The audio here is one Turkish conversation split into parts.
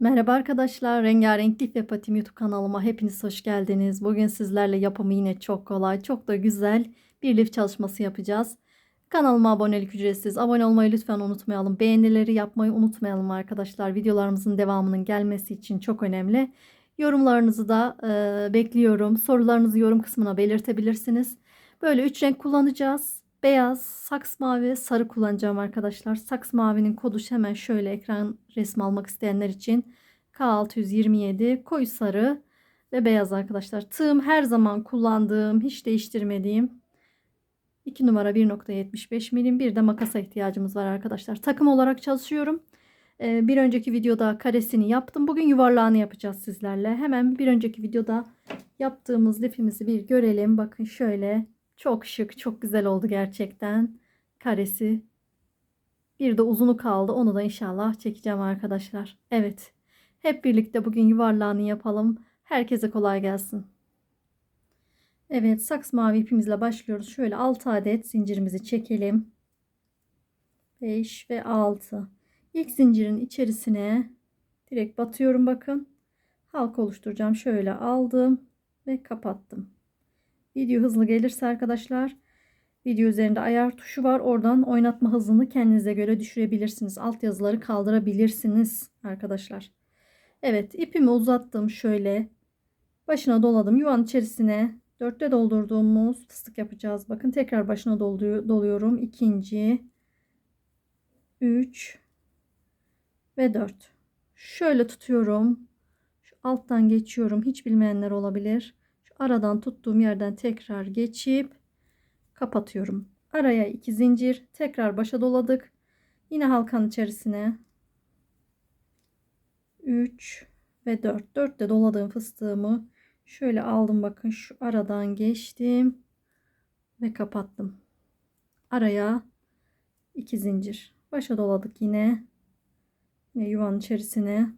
Merhaba arkadaşlar, Rengarenk Lif ve Patim YouTube kanalıma hepiniz hoş geldiniz. Bugün sizlerle yapımı yine çok kolay, çok da güzel bir lif çalışması yapacağız. Kanalıma abonelik ücretsiz. Abone olmayı lütfen unutmayalım. Beğenileri yapmayı unutmayalım arkadaşlar. Videolarımızın devamının gelmesi için çok önemli. Yorumlarınızı da e, bekliyorum. Sorularınızı yorum kısmına belirtebilirsiniz. Böyle üç renk kullanacağız. Beyaz, saks mavi, sarı kullanacağım arkadaşlar. Saks mavinin kodu hemen şöyle ekran resmi almak isteyenler için K627 koyu sarı ve beyaz arkadaşlar. Tığım her zaman kullandığım, hiç değiştirmediğim 2 numara 1.75 milim bir de makasa ihtiyacımız var arkadaşlar. Takım olarak çalışıyorum. Ee, bir önceki videoda karesini yaptım. Bugün yuvarlağını yapacağız sizlerle. Hemen bir önceki videoda yaptığımız lifimizi bir görelim. Bakın şöyle çok şık, çok güzel oldu gerçekten. Karesi. Bir de uzunu kaldı. Onu da inşallah çekeceğim arkadaşlar. Evet. Hep birlikte bugün yuvarlağını yapalım. Herkese kolay gelsin. Evet, saks mavi ipimizle başlıyoruz. Şöyle 6 adet zincirimizi çekelim. 5 ve 6. İlk zincirin içerisine direkt batıyorum bakın. Halka oluşturacağım. Şöyle aldım ve kapattım. Video hızlı gelirse arkadaşlar video üzerinde ayar tuşu var. Oradan oynatma hızını kendinize göre düşürebilirsiniz. Alt yazıları kaldırabilirsiniz arkadaşlar. Evet ipimi uzattım şöyle. Başına doladım. Yuvanın içerisine dörtte doldurduğumuz fıstık yapacağız. Bakın tekrar başına doluyorum. İkinci, üç ve dört. Şöyle tutuyorum. Şu alttan geçiyorum. Hiç bilmeyenler olabilir aradan tuttuğum yerden tekrar geçip kapatıyorum. Araya iki zincir tekrar başa doladık. Yine halkanın içerisine 3 ve 4. 4 de doladığım fıstığımı şöyle aldım bakın şu aradan geçtim ve kapattım. Araya iki zincir. Başa doladık yine. Yine yuvanın içerisine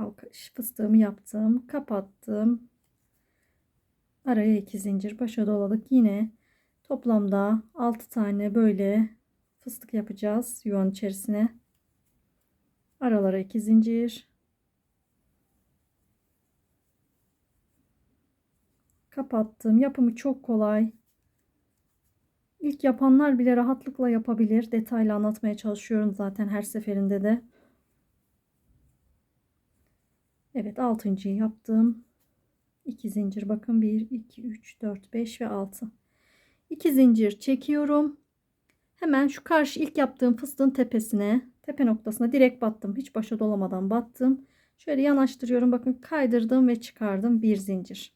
halka fıstığımı yaptım kapattım. Araya iki zincir başa doladık. Yine toplamda 6 tane böyle fıstık yapacağız yuvanın içerisine. Aralara iki zincir. Kapattım. Yapımı çok kolay. İlk yapanlar bile rahatlıkla yapabilir. Detaylı anlatmaya çalışıyorum zaten her seferinde de Evet 6. yaptım. 2 zincir bakın 1 2 3 4 5 ve 6. 2 zincir çekiyorum. Hemen şu karşı ilk yaptığım fıstığın tepesine, tepe noktasına direkt battım. Hiç başa dolamadan battım. Şöyle yanaştırıyorum. Bakın kaydırdım ve çıkardım bir zincir.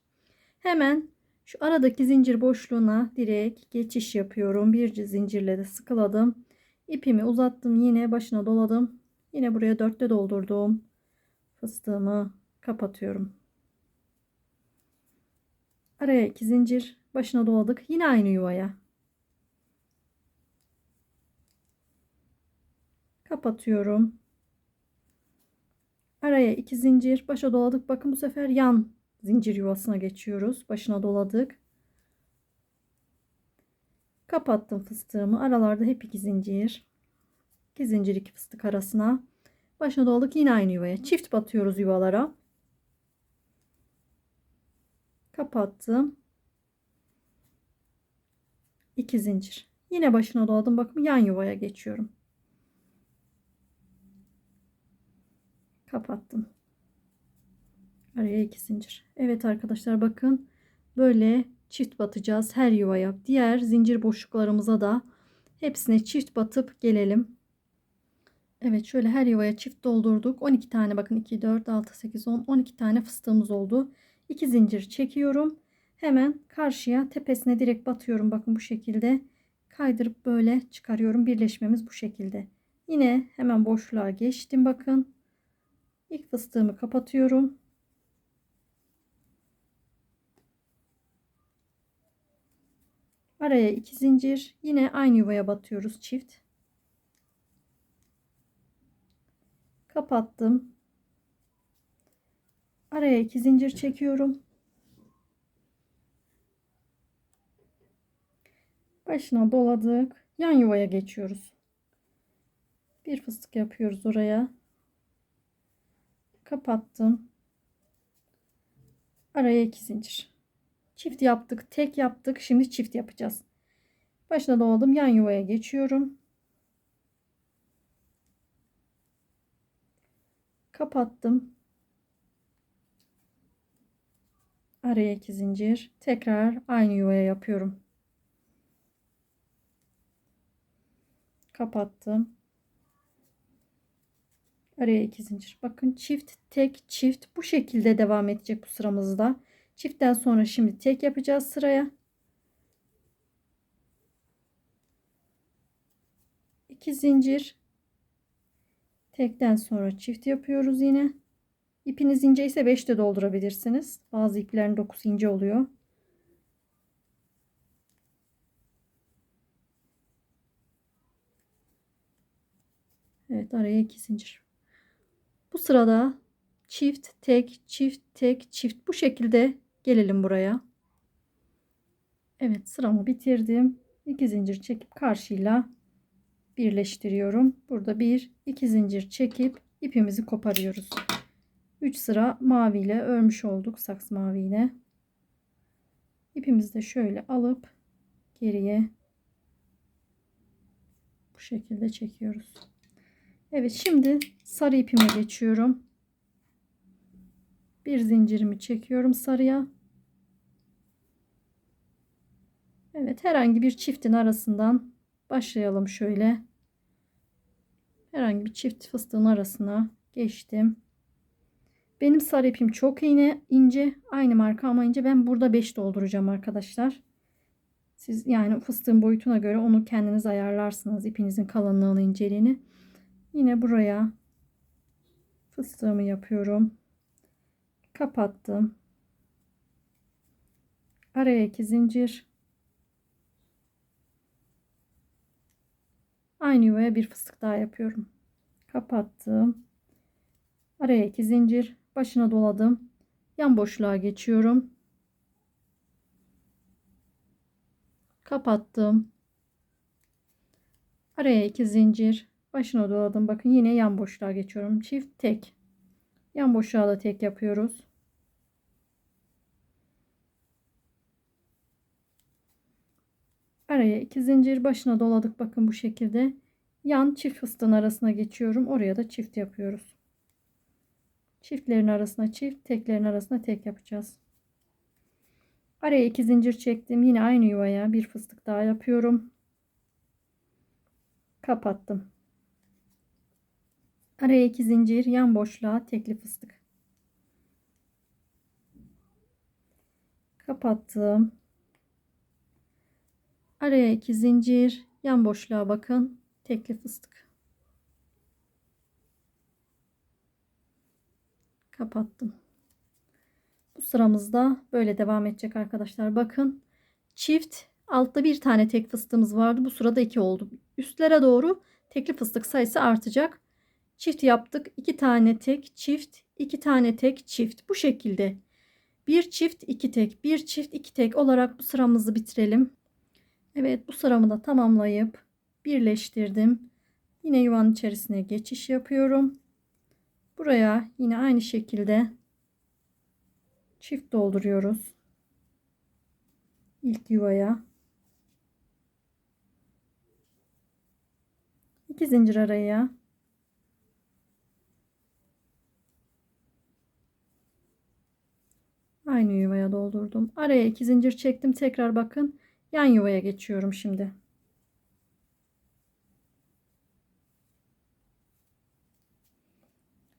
Hemen şu aradaki zincir boşluğuna direkt geçiş yapıyorum. Bir zincirle de sıkıladım. İpimi uzattım. Yine başına doladım. Yine buraya dörtte doldurdum fıstığımı kapatıyorum. Araya iki zincir başına doladık. Yine aynı yuvaya. Kapatıyorum. Araya iki zincir başa doladık. Bakın bu sefer yan zincir yuvasına geçiyoruz. Başına doladık. Kapattım fıstığımı. Aralarda hep iki zincir. İki zincir iki fıstık arasına. Başına doladık yine aynı yuvaya. Çift batıyoruz yuvalara. Kapattım. 2 zincir. Yine başına doladım. Bakın yan yuvaya geçiyorum. Kapattım. Araya 2 zincir. Evet arkadaşlar bakın böyle çift batacağız her yuvaya. Diğer zincir boşluklarımıza da hepsine çift batıp gelelim. Evet şöyle her yuvaya çift doldurduk. 12 tane bakın 2, 4, 6, 8, 10, 12 tane fıstığımız oldu. 2 zincir çekiyorum. Hemen karşıya tepesine direkt batıyorum. Bakın bu şekilde kaydırıp böyle çıkarıyorum. Birleşmemiz bu şekilde. Yine hemen boşluğa geçtim bakın. İlk fıstığımı kapatıyorum. Araya iki zincir. Yine aynı yuvaya batıyoruz çift. Kapattım. Araya iki zincir çekiyorum. Başına doladık. Yan yuvaya geçiyoruz. Bir fıstık yapıyoruz oraya. Kapattım. Araya iki zincir. Çift yaptık, tek yaptık. Şimdi çift yapacağız. Başına doladım. Yan yuvaya geçiyorum. Kapattım. Araya iki zincir. Tekrar aynı yuvaya yapıyorum. Kapattım. Araya iki zincir. Bakın çift, tek, çift bu şekilde devam edecek bu sıramızda. Çiftten sonra şimdi tek yapacağız sıraya. İki zincir. Tekten sonra çift yapıyoruz yine. İpiniz ince ise 5 de doldurabilirsiniz. Bazı iplerin dokusu ince oluyor. Evet araya iki zincir. Bu sırada çift tek çift tek çift bu şekilde gelelim buraya. Evet sıramı bitirdim. 2 zincir çekip karşıyla birleştiriyorum. Burada bir iki zincir çekip ipimizi koparıyoruz. 3 sıra mavi ile örmüş olduk saks mavi ile. İpimizi de şöyle alıp geriye bu şekilde çekiyoruz. Evet şimdi sarı ipime geçiyorum. Bir zincirimi çekiyorum sarıya. Evet herhangi bir çiftin arasından başlayalım şöyle. Herhangi bir çift fıstığın arasına geçtim. Benim sarı ipim çok iğne ince. Aynı marka ama ince. Ben burada 5 dolduracağım arkadaşlar. Siz yani fıstığın boyutuna göre onu kendiniz ayarlarsınız. ipinizin kalınlığını, inceliğini. Yine buraya fıstığımı yapıyorum. Kapattım. Araya iki zincir. Aynı yuvaya bir fıstık daha yapıyorum. Kapattım. Araya iki zincir. Başına doladım. Yan boşluğa geçiyorum. Kapattım. Araya iki zincir. Başına doladım. Bakın yine yan boşluğa geçiyorum. Çift tek. Yan boşluğa da tek yapıyoruz. Araya iki zincir başına doladık. Bakın bu şekilde. Yan çift fıstığın arasına geçiyorum. Oraya da çift yapıyoruz. Çiftlerin arasına çift, teklerin arasına tek yapacağız. Araya iki zincir çektim. Yine aynı yuvaya bir fıstık daha yapıyorum. Kapattım. Araya iki zincir, yan boşluğa tekli fıstık. Kapattım. Araya iki zincir, yan boşluğa bakın, tekli fıstık. Kapattım. Bu sıramızda böyle devam edecek arkadaşlar. Bakın çift altta bir tane tek fıstığımız vardı. Bu sırada iki oldu. Üstlere doğru tekli fıstık sayısı artacak. Çift yaptık. iki tane tek çift, iki tane tek çift. Bu şekilde bir çift iki tek, bir çift iki tek olarak bu sıramızı bitirelim. Evet bu sıramı da tamamlayıp birleştirdim. Yine yuvanın içerisine geçiş yapıyorum. Buraya yine aynı şekilde çift dolduruyoruz. İlk yuvaya. iki zincir araya aynı yuvaya doldurdum. Araya iki zincir çektim. Tekrar bakın. Yan yuvaya geçiyorum şimdi.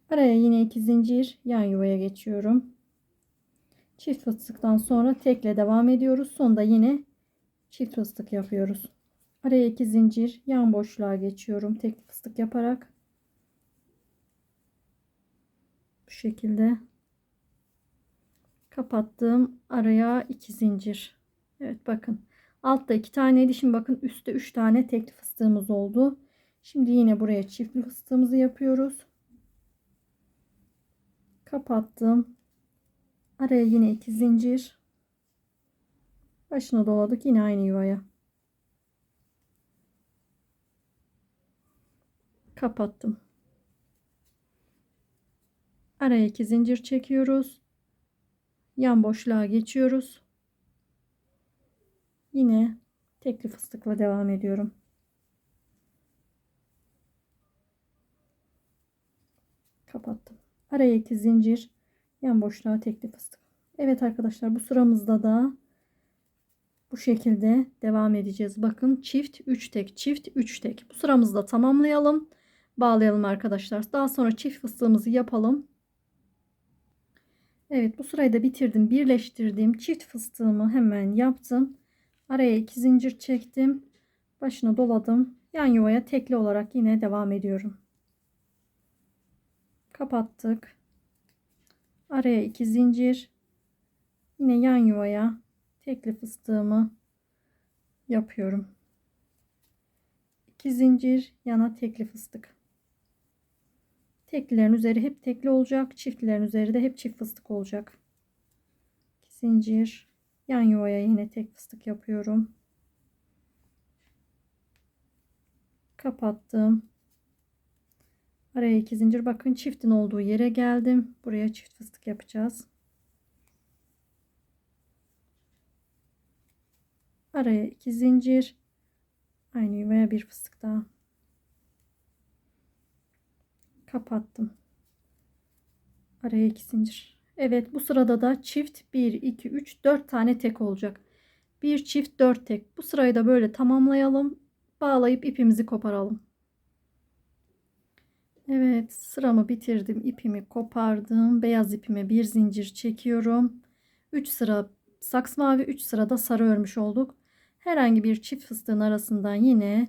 Araya yine iki zincir yan yuvaya geçiyorum. Çift fıstıktan sonra tekle devam ediyoruz. Sonda yine çift fıstık yapıyoruz. Araya iki zincir yan boşluğa geçiyorum. Tek fıstık yaparak. Bu şekilde kapattım. Araya iki zincir. Evet bakın. Altta iki taneydi. Şimdi bakın üstte üç tane tekli fıstığımız oldu. Şimdi yine buraya çiftli fıstığımızı yapıyoruz kapattım. Araya yine iki zincir. Başına doladık yine aynı yuvaya. kapattım. Araya iki zincir çekiyoruz. Yan boşluğa geçiyoruz. Yine tekli fıstıkla devam ediyorum. Kapattım. Araya iki zincir, yan boşluğa tekli fıstık. Evet arkadaşlar bu sıramızda da bu şekilde devam edeceğiz. Bakın çift 3 tek çift 3 tek. Bu sıramızı da tamamlayalım. Bağlayalım arkadaşlar. Daha sonra çift fıstığımızı yapalım. Evet bu sırayı da bitirdim. Birleştirdim. Çift fıstığımı hemen yaptım. Araya iki zincir çektim. Başına doladım. Yan yuvaya tekli olarak yine devam ediyorum. Kapattık. Araya iki zincir. Yine yan yuvaya tekli fıstığımı yapıyorum. İki zincir yana tekli fıstık. Teklilerin üzeri hep tekli olacak. Çiftlilerin üzeri de hep çift fıstık olacak. İki zincir yan yuvaya yine tek fıstık yapıyorum. Kapattım. Araya iki zincir bakın çiftin olduğu yere geldim. Buraya çift fıstık yapacağız. Araya iki zincir. Aynı yuvaya bir fıstık daha. Kapattım. Araya iki zincir. Evet bu sırada da çift 1, 2, 3, 4 tane tek olacak. Bir çift 4 tek. Bu sırayı da böyle tamamlayalım. Bağlayıp ipimizi koparalım. Evet sıramı bitirdim. ipimi kopardım. Beyaz ipime bir zincir çekiyorum. 3 sıra saks mavi 3 sırada sarı örmüş olduk. Herhangi bir çift fıstığın arasından yine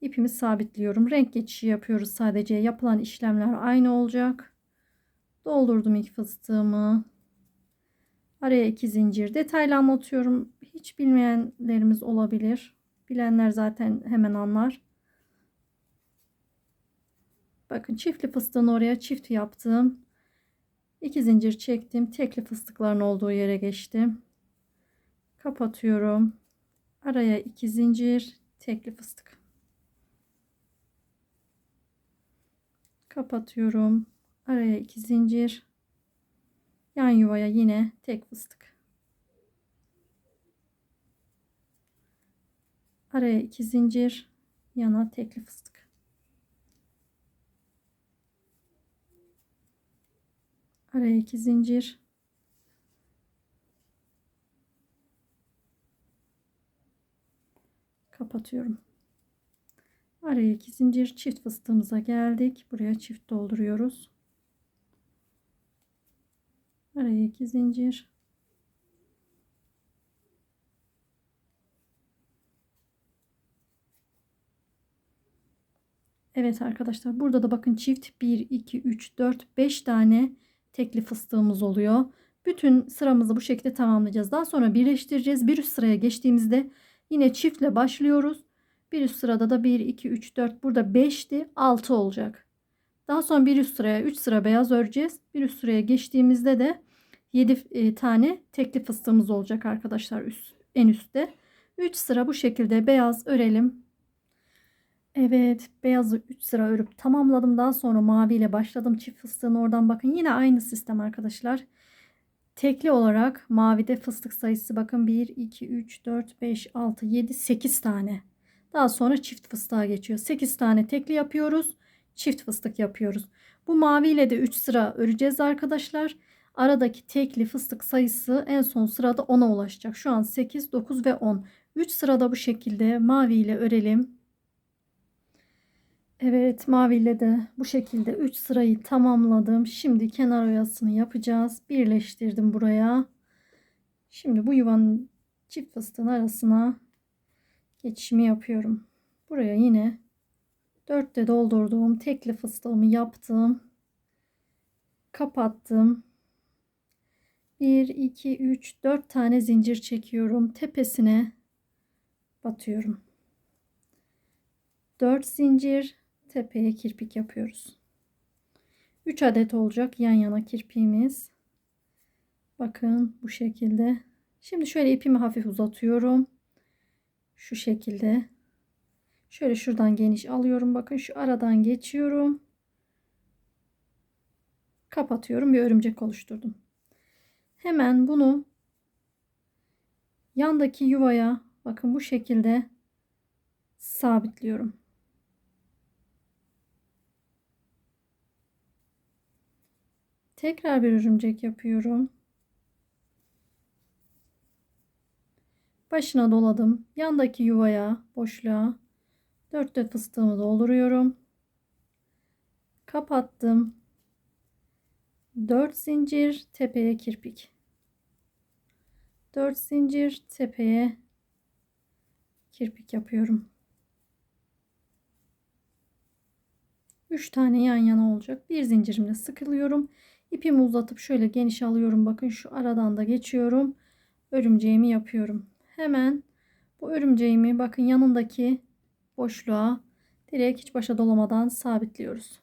ipimi sabitliyorum. Renk geçişi yapıyoruz sadece. Yapılan işlemler aynı olacak. Doldurdum ilk fıstığımı. Araya iki zincir. Detaylı anlatıyorum. Hiç bilmeyenlerimiz olabilir. Bilenler zaten hemen anlar. Bakın çiftli fıstığın oraya çift yaptım. İki zincir çektim. Tekli fıstıkların olduğu yere geçtim. Kapatıyorum. Araya iki zincir, tekli fıstık. Kapatıyorum. Araya iki zincir. Yan yuvaya yine tek fıstık. Araya iki zincir, yana tekli fıstık. Araya iki zincir. Kapatıyorum. Araya iki zincir çift fıstığımıza geldik. Buraya çift dolduruyoruz. Araya iki zincir. Evet arkadaşlar burada da bakın çift 1 2 3 4 5 tane tekli fıstığımız oluyor. Bütün sıramızı bu şekilde tamamlayacağız. Daha sonra birleştireceğiz. Bir üst sıraya geçtiğimizde yine çiftle başlıyoruz. Bir üst sırada da 1 2 3 4 burada 5'ti 6 olacak. Daha sonra bir üst sıraya 3 sıra beyaz öreceğiz. Bir üst sıraya geçtiğimizde de 7 e, tane tekli fıstığımız olacak arkadaşlar üst, en üstte. 3 sıra bu şekilde beyaz örelim. Evet beyazı 3 sıra örüp tamamladım. Daha sonra mavi ile başladım. Çift fıstığın oradan bakın. Yine aynı sistem arkadaşlar. Tekli olarak mavide fıstık sayısı bakın 1, 2, 3, 4, 5, 6, 7, 8 tane. Daha sonra çift fıstığa geçiyor. 8 tane tekli yapıyoruz. Çift fıstık yapıyoruz. Bu mavi ile de 3 sıra öreceğiz arkadaşlar. Aradaki tekli fıstık sayısı en son sırada 10'a ulaşacak. Şu an 8, 9 ve 10. 3 sırada bu şekilde mavi ile örelim. Evet maviyle de bu şekilde 3 sırayı tamamladım. Şimdi kenar oyasını yapacağız. Birleştirdim buraya. Şimdi bu yuvanın çift fıstığın arasına geçişimi yapıyorum. Buraya yine 4'te doldurduğum tekli fıstığımı yaptım. Kapattım. 1, 2, 3, 4 tane zincir çekiyorum. Tepesine batıyorum. 4 zincir tepeye kirpik yapıyoruz. 3 adet olacak yan yana kirpiğimiz. Bakın bu şekilde. Şimdi şöyle ipimi hafif uzatıyorum. Şu şekilde. Şöyle şuradan geniş alıyorum. Bakın şu aradan geçiyorum. Kapatıyorum. Bir örümcek oluşturdum. Hemen bunu yandaki yuvaya bakın bu şekilde sabitliyorum. Tekrar bir örümcek yapıyorum. Başına doladım. Yandaki yuvaya, boşluğa 4 de fıstığımı dolduruyorum. Kapattım. 4 zincir tepeye kirpik. 4 zincir tepeye kirpik yapıyorum. 3 tane yan yana olacak. Bir zincirimle sıkılıyorum. İpimi uzatıp şöyle geniş alıyorum. Bakın şu aradan da geçiyorum. Örümceğimi yapıyorum. Hemen bu örümceğimi bakın yanındaki boşluğa direkt hiç başa dolamadan sabitliyoruz.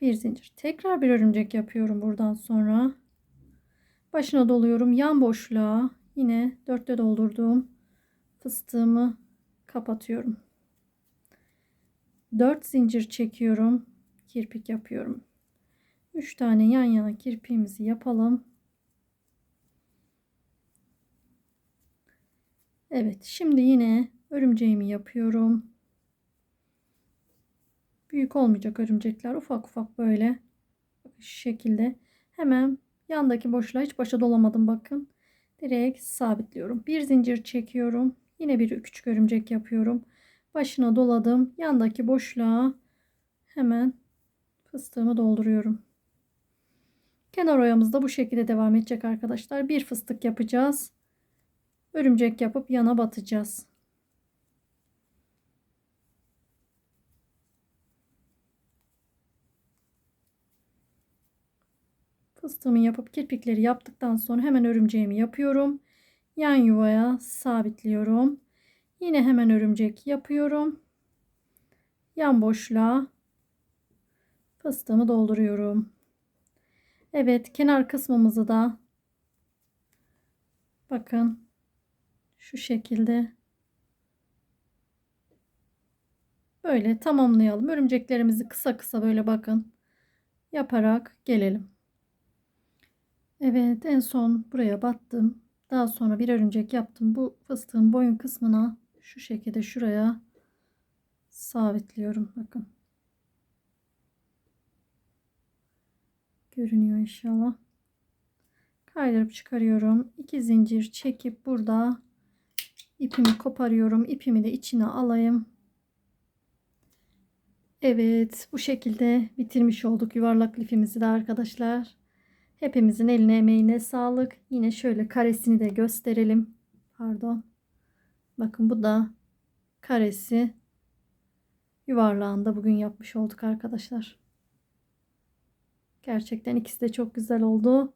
Bir zincir. Tekrar bir örümcek yapıyorum buradan sonra. Başına doluyorum. Yan boşluğa yine dörtte doldurduğum fıstığımı kapatıyorum. 4 zincir çekiyorum. Kirpik yapıyorum. 3 tane yan yana kirpiğimizi yapalım. Evet, şimdi yine örümceğimi yapıyorum. Büyük olmayacak örümcekler, ufak ufak böyle şekilde. Hemen yandaki boşluğa hiç başa dolamadım bakın. Direkt sabitliyorum. Bir zincir çekiyorum. Yine bir küçük örümcek yapıyorum. Başına doladım. Yandaki boşluğa hemen fıstığımı dolduruyorum. Kenar oyamız da bu şekilde devam edecek arkadaşlar. Bir fıstık yapacağız. Örümcek yapıp yana batacağız. Fıstığımı yapıp kirpikleri yaptıktan sonra hemen örümceğimi yapıyorum. Yan yuvaya sabitliyorum. Yine hemen örümcek yapıyorum. Yan boşluğa fıstığımı dolduruyorum. Evet kenar kısmımızı da bakın şu şekilde böyle tamamlayalım. Örümceklerimizi kısa kısa böyle bakın yaparak gelelim. Evet en son buraya battım. Daha sonra bir örümcek yaptım. Bu fıstığın boyun kısmına şu şekilde şuraya sabitliyorum. Bakın. Görünüyor inşallah. Kaydırıp çıkarıyorum. İki zincir çekip burada ipimi koparıyorum. İpimi de içine alayım. Evet bu şekilde bitirmiş olduk yuvarlak lifimizi de arkadaşlar. Hepimizin eline emeğine sağlık. Yine şöyle karesini de gösterelim. Pardon. Bakın bu da karesi yuvarlağında bugün yapmış olduk arkadaşlar. Gerçekten ikisi de çok güzel oldu.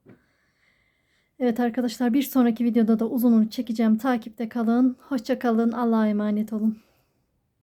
Evet arkadaşlar bir sonraki videoda da uzununu çekeceğim. Takipte kalın. Hoşça kalın. Allah'a emanet olun.